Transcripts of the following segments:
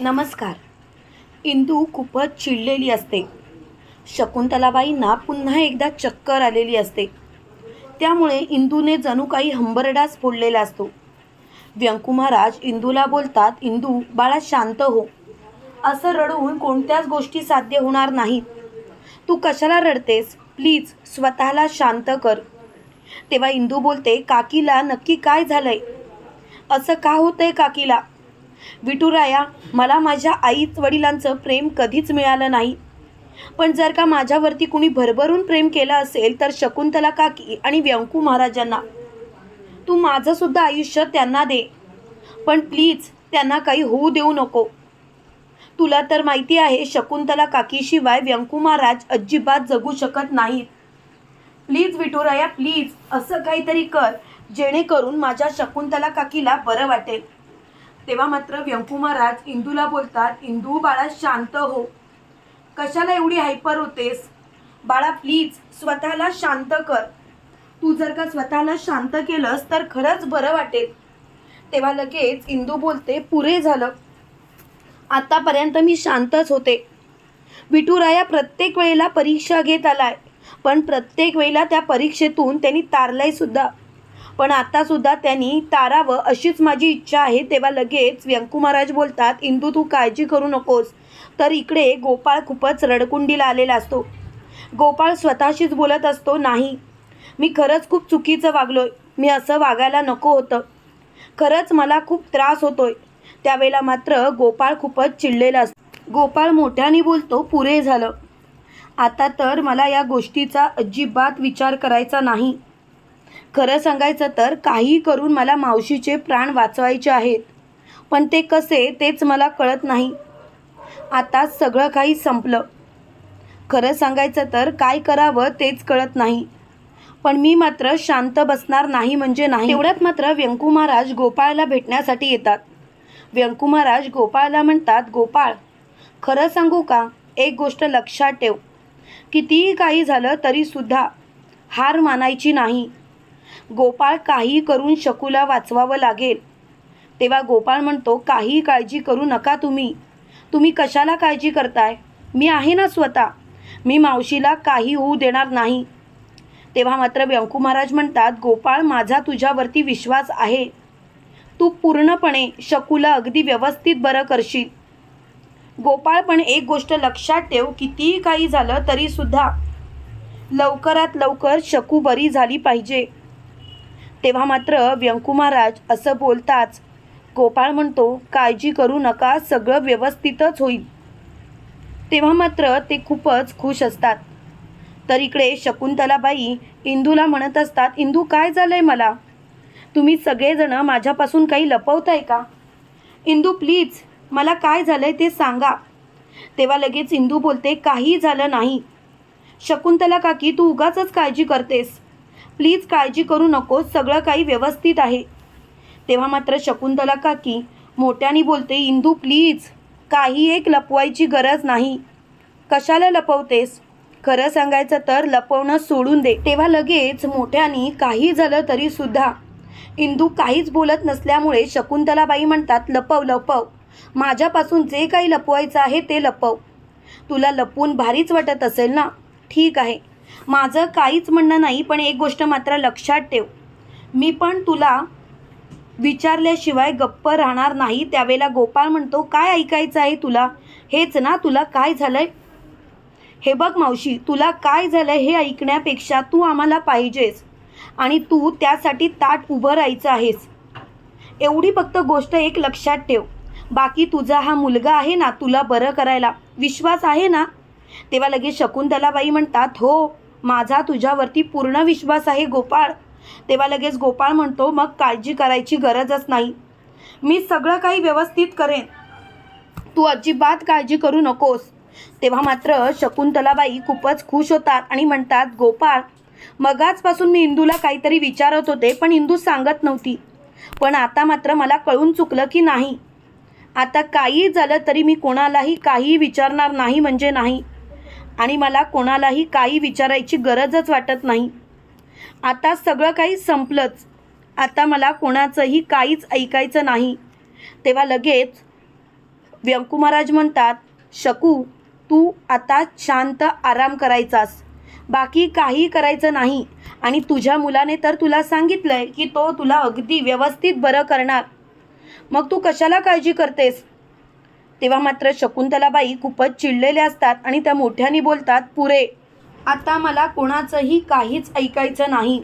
नमस्कार. इंदू खूपच चिडलेली असते. शकुंतलाबाईंना पुन्हा एकदा चक्कर आलेली असते. त्यामुळे इंदूने जणू काही हंबरडाच फोडलेला असतो. व्यंकू महाराज इंदूला बोलतात इंदू बाळा शांत हो. असं रडून कोणत्याच गोष्टी साध्य होणार नाहीत. तू कशाला रडतेस? प्लीज स्वतःला शांत कर. तेव्हा इंदू बोलते काकीला नक्की काय झालंय? असं का होतंय काकीला? विटुराया मला माझ्या आईच वडिलांचं प्रेम कधीच मिळालं नाही. पण जर का माझ्यावरती कुणी भरभरून प्रेम केलं असेल तर शकुंतला काकी आणि व्यंकू महाराजांना. तू माझंसुद्धा आयुष्य त्यांना दे. पण प्लीज त्यांना काही होऊ देऊ नको. तुला तर माहिती आहे शकुंतला काकीशिवाय व्यंकू महाराज अजिबात जगू शकत नाहीत. प्लीज विठुराया प्लीज असं काहीतरी कर जेणेकरून माझ्या शकुंतला काकीला बरं वाटेल. तेव्हा मात्र व्यंकू महाराज इंदूला बोलतात इंदू बाळा शांत हो. कशाला एवढी हायपर होतेस? बाळा प्लीज स्वतःला शांत कर. तू जर का स्वतःला शांत केलंस तर खरंच बरं वाटेल. तेव्हा लगेच इंदू बोलते पुरे झालं. आतापर्यंत मी शांतच होते. विठुराया प्रत्येक वेळेला परीक्षा घेत आलाय पण प्रत्येक वेळेला त्या परीक्षेतून त्यांनी तारलंय सुद्धा. पण आतासुद्धा त्यांनी तारावं अशीच माझी इच्छा आहे. तेव्हा लगेच व्यंकू महाराज बोलतात इंदू तू काळजी करू नकोस. तर इकडे गोपाळ खूपच रडकुंडीला आलेला असतो. गोपाळ स्वतःशीच बोलत असतो नाही मी खरंच खूप चुकीचं वागलोय. मी असं वागायला नको होतं. खरंच मला खूप त्रास होतोय. त्यावेळेला मात्र गोपाळ खूपच चिडलेला असतो. गोपाळ मोठ्याने बोलतो पुरे झालं. आता तर मला या गोष्टीचा अजिबात विचार करायचा नाही. खरं सांगायचं तर काही करून मला मावशीचे प्राण वाचवायचे आहेत. पण ते कसे तेच मला कळत नाही. आता सगळं काही संपलं. खरं सांगायचं तर काय करावं तेच कळत नाही. पण मी मात्र शांत बसणार नाही म्हणजे नाही. तेवढ्यात मात्र व्यंकू महाराज गोपाळला भेटण्यासाठी येतात. व्यंकू महाराज गोपाळला म्हणतात गोपाळ खरं सांगू का? एक गोष्ट लक्षात ठेव. कितीही काही झालं तरीसुद्धा हार मानायची नाही. गोपाळ काही करून शकूला वाचवावं लागेल. तेव्हा गोपाळ म्हणतो काही काळजी करू नका तुम्ही. तुम्ही कशाला काळजी करताय? मी आहे ना स्वतः. मी मावशीला काही होऊ देणार नाही. तेव्हा मात्र व्यंकू महाराज म्हणतात गोपाळ माझा तुझ्यावरती विश्वास आहे. तू पूर्णपणे शकूला अगदी व्यवस्थित बरं करशील. गोपाळ पण एक गोष्ट लक्षात ठेव कितीही काही झालं तरीसुद्धा लवकरात लवकर शकू बरी झाली पाहिजे. तेव्हा मात्र व्यंकू महाराज असं बोलताच गोपाळ म्हणतो काळजी करू नका सगळं व्यवस्थितच होईल. तेव्हा मात्र ते खूपच खुश असतात. तर इकडे शकुंतलाबाई इंदूला म्हणत असतात इंदू काय झालंय मला? तुम्ही सगळेजण माझ्यापासून काही लपवताय का? इंदू प्लीज मला काय झालंय ते सांगा. तेव्हा लगेच इंदू बोलते काही झालं नाही. शकुंतला काकी तू उगाच काळजी करतेस. प्लीज काळजी करू नकोस सगळं काही व्यवस्थित आहे. तेव्हा मात्र शकुंतला काकी मोठ्याने बोलते इंदू प्लीज काही एक लपवायची गरज नाही. कशाला लपवतेस? खरं सांगायचं तर लपवणं सोडून दे. तेव्हा लगेच मोठ्याने काही झालं तरी सुद्धा. इंदू काहीच बोलत नसल्यामुळे शकुंतलाबाई म्हणतात लपव लपव. माझ्यापासून जे काही लपवायचं आहे ते लपव. तुला लपवून भारीच वाटत असेल ना? ठीक आहे. माझं काहीच म्हणणं नाही पण एक गोष्ट मात्र लक्षात ठेव. मी पण तुला विचारल्याशिवाय गप्प राहणार नाही. त्यावेळेला गोपाळ म्हणतो काय ऐकायचं आहे तुला? हेच ना तुला काय झालंय? हे बघ मावशी तुला काय झालंय हे ऐकण्यापेक्षा तू आम्हाला पाहिजेस आणि तू त्यासाठी ताट उभं राहायचं आहेस. एवढी फक्त गोष्ट एक लक्षात ठेव. बाकी तुझा हा मुलगा आहे ना तुला बरं करायला विश्वास आहे ना? तेव्हा लगेच शकुंतलाबाई म्हणतात हो माझा तुझ्यावरती पूर्ण विश्वास आहे गोपाळ. तेव्हा लगेच गोपाळ म्हणतो मग काळजी करायची गरजच नाही. मी सगळं काही व्यवस्थित करेन. तू अजिबात काळजी करू नकोस. तेव्हा मात्र शकुंतलाबाई खूपच खुश होतात आणि म्हणतात गोपाळ मगाचपासून मी इंदूला काहीतरी विचारत होते पण इंदू सांगत नव्हती. पण आता मात्र मला कळून चुकलं की नाही. आता काही झालं तरी मी कोणालाही काही विचारणार नाही म्हणजे नाही. आणि मला कोणालाही काही विचारायची गरजच वाटत नाही. आता सगळं काही संपलंच. आता मला कोणाचंही काहीच ऐकायचं नाही. तेव्हा लगेच व्यंकू महाराज म्हणतात शकू तू आता शांत आराम करायचास. बाकी काही करायचं नाही. आणि तुझ्या मुलाने तर तुला सांगितलं आहे की तो तुला अगदी व्यवस्थित बरं करणार. मग तू कशाला काळजी करतेस? तेव्हा मात्र शकुंतलाबाई खूपच चिडलेल्या असतात आणि त्या मोठ्याने बोलतात पुरे आता मला कोणाचंही काहीच ऐकायचं नाही.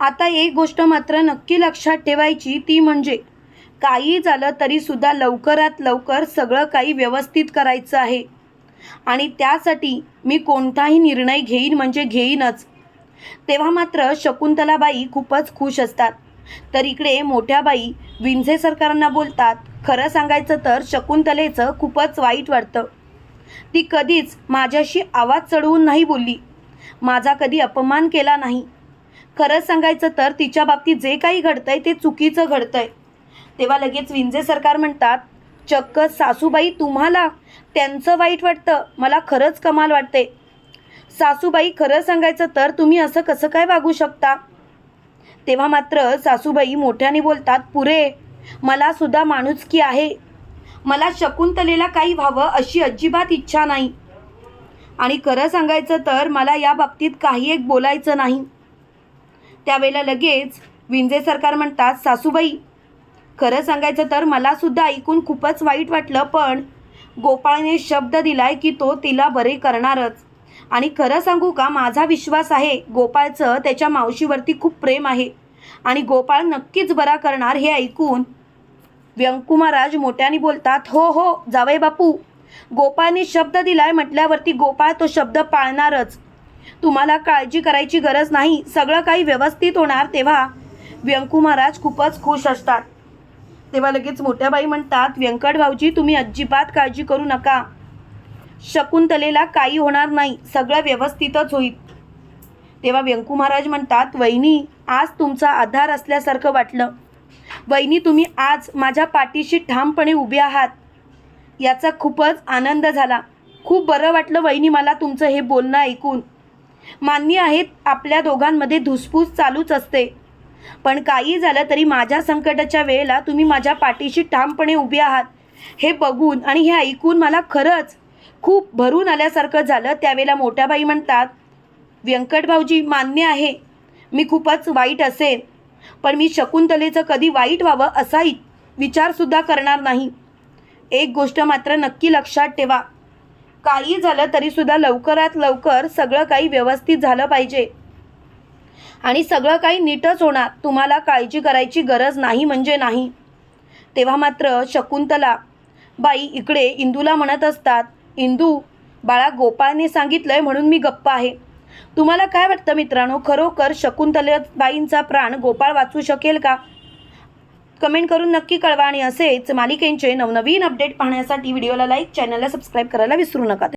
आता एक गोष्ट मात्र नक्की लक्षात ठेवायची ती म्हणजे काही झालं तरीसुद्धा लवकरात लवकर सगळं काही व्यवस्थित करायचं आहे. आणि त्यासाठी मी कोणताही निर्णय घेईन म्हणजे घेईनच. तेव्हा मात्र शकुंतलाबाई खूपच खुश असतात. तर इकडे मोठ्या बाई विंझे सरकारांना बोलतात खरं सांगायचं तर शकुंतलेचं खूपच वाईट वाटतं. ती कधीच माझ्याशी आवाज चढवून नाही बोलली. माझा कधी अपमान केला नाही. खरं सांगायचं तर तिच्या बाबतीत जे काही घडतंय ते चुकीचं घडतंय. तेव्हा लगेच विंजे सरकार म्हणतात चक्क सासूबाई तुम्हाला त्यांचं वाईट वाटतं. मला खरंच कमाल वाटते. सासूबाई खरं सांगायचं तर तुम्ही असं कसं काय वागू शकता? तेव्हा मात्र सासूबाई मोठ्याने बोलतात पुरे मला सुद्धा माणुसकी आहे. मला शकुंतलेला काही व्हावं अशी अजिबात इच्छा नाही. आणि खरं सांगायचं तर मला या बाबतीत काही एक बोलायचं नाही. त्यावेळेला लगेच विंजे सरकार म्हणतात सासूबाई खरं सांगायचं तर मलासुद्धा ऐकून खूपच वाईट वाटलं पण गोपाळने शब्द दिलाय की तो तिला बरे करणारच. आणि खरं सांगू का माझा विश्वास आहे गोपाळचं त्याच्या मावशीवरती खूप प्रेम आहे. आणि गोपाळ नक्कीच बरा करणार हे ऐकून व्यंकू महाराज मोठ्याने बोलतात हो हो जावई बापू. गोपाळने शब्द दिलाय म्हटल्यावरती गोपाळ तो शब्द पाळणारच. तुम्हाला काळजी करायची गरज नाही. सगळं काही व्यवस्थित होणार तेव्हा व्यंकू महाराज खूपच खुश असतात. तेव्हा लगेच मोठ्या बाई म्हणतात व्यंकट भाऊजी तुम्ही अजिबात काळजी करू नका. शकुंतलेला काही होणार नाही. सगळं व्यवस्थितच होईल. तेव्हा व्यंकू महाराज म्हणतात वहिनी आज तुमचा आधार असल्यासारखं वाटलं. वहिनी तुम्ही आज माझ्या पाठीशी ठामपणे उभे आहात. याचा खूपच आनंद झाला. खूप बरं वाटलं वहिनी मला तुमचं हे बोलणं ऐकून. मान्य आहेत आपल्या दोघांमध्ये धुसफूस चालूच असते. पण काही झालं तरी माझ्या संकटाच्या वेळेला तुम्ही माझ्या पाठीशी ठामपणे उभे आहात. हे बघून आणि हे ऐकून मला खरंच खूप भरून आल्यासारखं झालं. त्यावेळेला मोठ्या बाई म्हणतात व्यंकटभाऊजी मान्य आहे. मी खूपच वाईट असेल पण मी शकुंतलेचं कधी वाईट व्हावं असा विचारसुद्धा करणार नाही. एक गोष्ट मात्र नक्की लक्षात ठेवा. काही झालं तरीसुद्धा लवकरात लवकर सगळं काही व्यवस्थित झालं पाहिजे. आणि सगळं काही नीटच होणार. तुम्हाला काळजी करायची गरज नाही म्हणजे नाही. तेव्हा मात्र शकुंतला बाई इकडे इंदूला म्हणत असतात इंदू बाळा गोपाळने सांगितलं आहे म्हणून मी गप्प आहे. तुम्हाला काय वाटतं मित्रांनो? खरोखर शकुंतलेबाईंचा प्राण गोपाळ वाचू शकेल का? कमेंट करून नक्की कळवा आणि असेच मालिकेंचे नवनवीन अपडेट पाहण्यासाठी व्हिडिओला लाईक चॅनलला सबस्क्राईब करायला विसरू नका.